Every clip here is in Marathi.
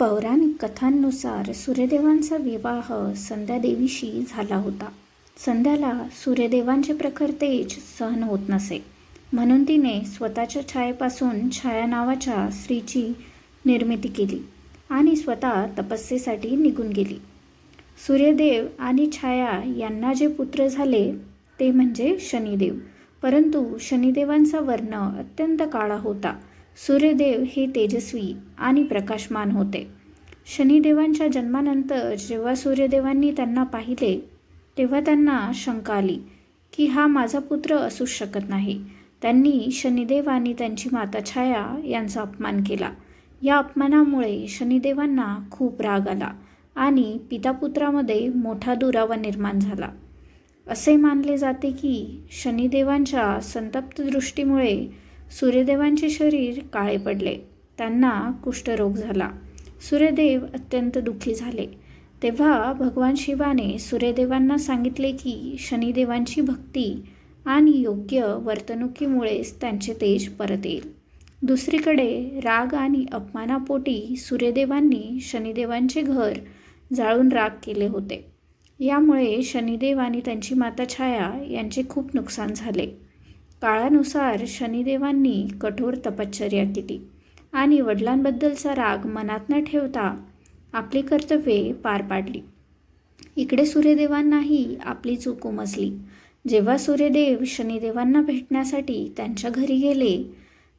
पौराणिक कथांनुसार सूर्यदेवांचा विवाह संध्यादेवीशी झाला होता. संध्याला सूर्यदेवांचे प्रखर तेज सहन होत नसे. म्हणून तिने स्वतःच्या छायेपासून छाया नावाच्या स्त्रीची निर्मिती केली आणि स्वतः तपस्येसाठी निघून गेली. सूर्यदेव आणि छाया यांना जे पुत्र झाले ते म्हणजे शनिदेव. परंतु शनिदेवांचा वर्ण अत्यंत काळा होता. सूर्यदेव हे तेजस्वी आणि प्रकाशमान होते. शनिदेवांच्या जन्मानंतर जेव्हा सूर्यदेवांनी त्यांना पाहिले तेव्हा त्यांना शंका आली की हा माझा पुत्र असूच शकत नाही. त्यांनी शनिदेव आणि त्यांची माता छाया यांचा अपमान केला. या अपमानामुळे शनिदेवांना खूप राग आला आणि पितापुत्रामध्ये मोठा दुरावा निर्माण झाला. असे मानले जाते की शनिदेवांच्या संतप्त दृष्टीमुळे सूर्यदेवांचे शरीर काळे पडले. त्यांना कुष्ठरोग झाला. सूर्यदेव अत्यंत दुःखी झाले. तेव्हा भगवान शिवाने सूर्यदेवांना सांगितले की शनिदेवांची भक्ती आणि योग्य वर्तणुकीमुळेच त्यांचे तेज परत येईल. दुसरीकडे राग आणि अपमानापोटी सूर्यदेवांनी शनिदेवांचे घर जाळून राग केले होते. यामुळे शनिदेव आणि त्यांची माता छाया यांचे खूप नुकसान झाले. काळानुसार शनिदेवांनी कठोर तपश्चर्या केली आणि वडिलांबद्दलचा राग मनात न ठेवता आपली कर्तव्ये पार पाडली. इकडे सूर्यदेवांनाही आपली चूक उमजली. जेव्हा सूर्यदेव शनिदेवांना भेटण्यासाठी त्यांच्या घरी गेले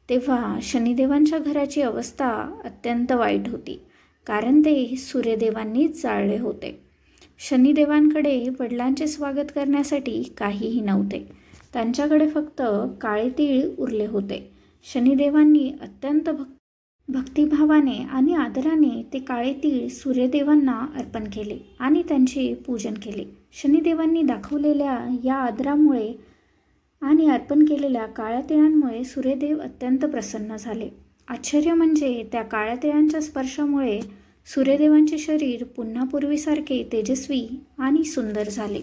तेव्हा शनिदेवांच्या घराची अवस्था अत्यंत वाईट होती कारण ते सूर्यदेवांनीच जाळले होते. शनिदेवांकडे वडिलांचे स्वागत करण्यासाठी काहीही नव्हते. त्यांच्याकडे फक्त काळे तीळ उरले होते. शनिदेवांनी अत्यंत भक् भक्तिभावाने आणि आदराने ते काळे तीळ सूर्यदेवांना अर्पण केले आणि त्यांचे पूजन केले. शनिदेवांनी दाखवलेल्या या आदरामुळे आणि अर्पण केलेल्या काळ्या तिळांमुळे सूर्यदेव अत्यंत प्रसन्न झाले. आश्चर्य म्हणजे त्या काळ्या तिळांच्या स्पर्शामुळे सूर्यदेवांचे शरीर पुन्हा पूर्वीसारखे तेजस्वी आणि सुंदर झाले.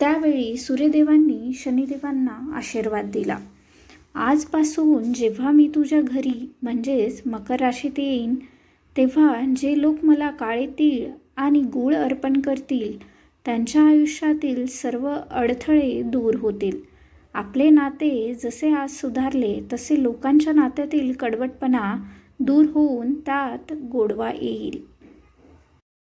त्यावेळी सूर्यदेवांनी शनिदेवांना आशीर्वाद दिला. आजपासून जेव्हा मी तुझ्या घरी म्हणजेच मकर राशीत येईन तेव्हा जे लोक मला काळे तीळ आणि गूळ अर्पण करतील त्यांच्या आयुष्यातील सर्व अडथळे दूर होतील. आपले नाते जसे आज सुधारले तसे लोकांच्या नात्यातील कडवटपणा दूर होऊन त्यात गोडवा येईल.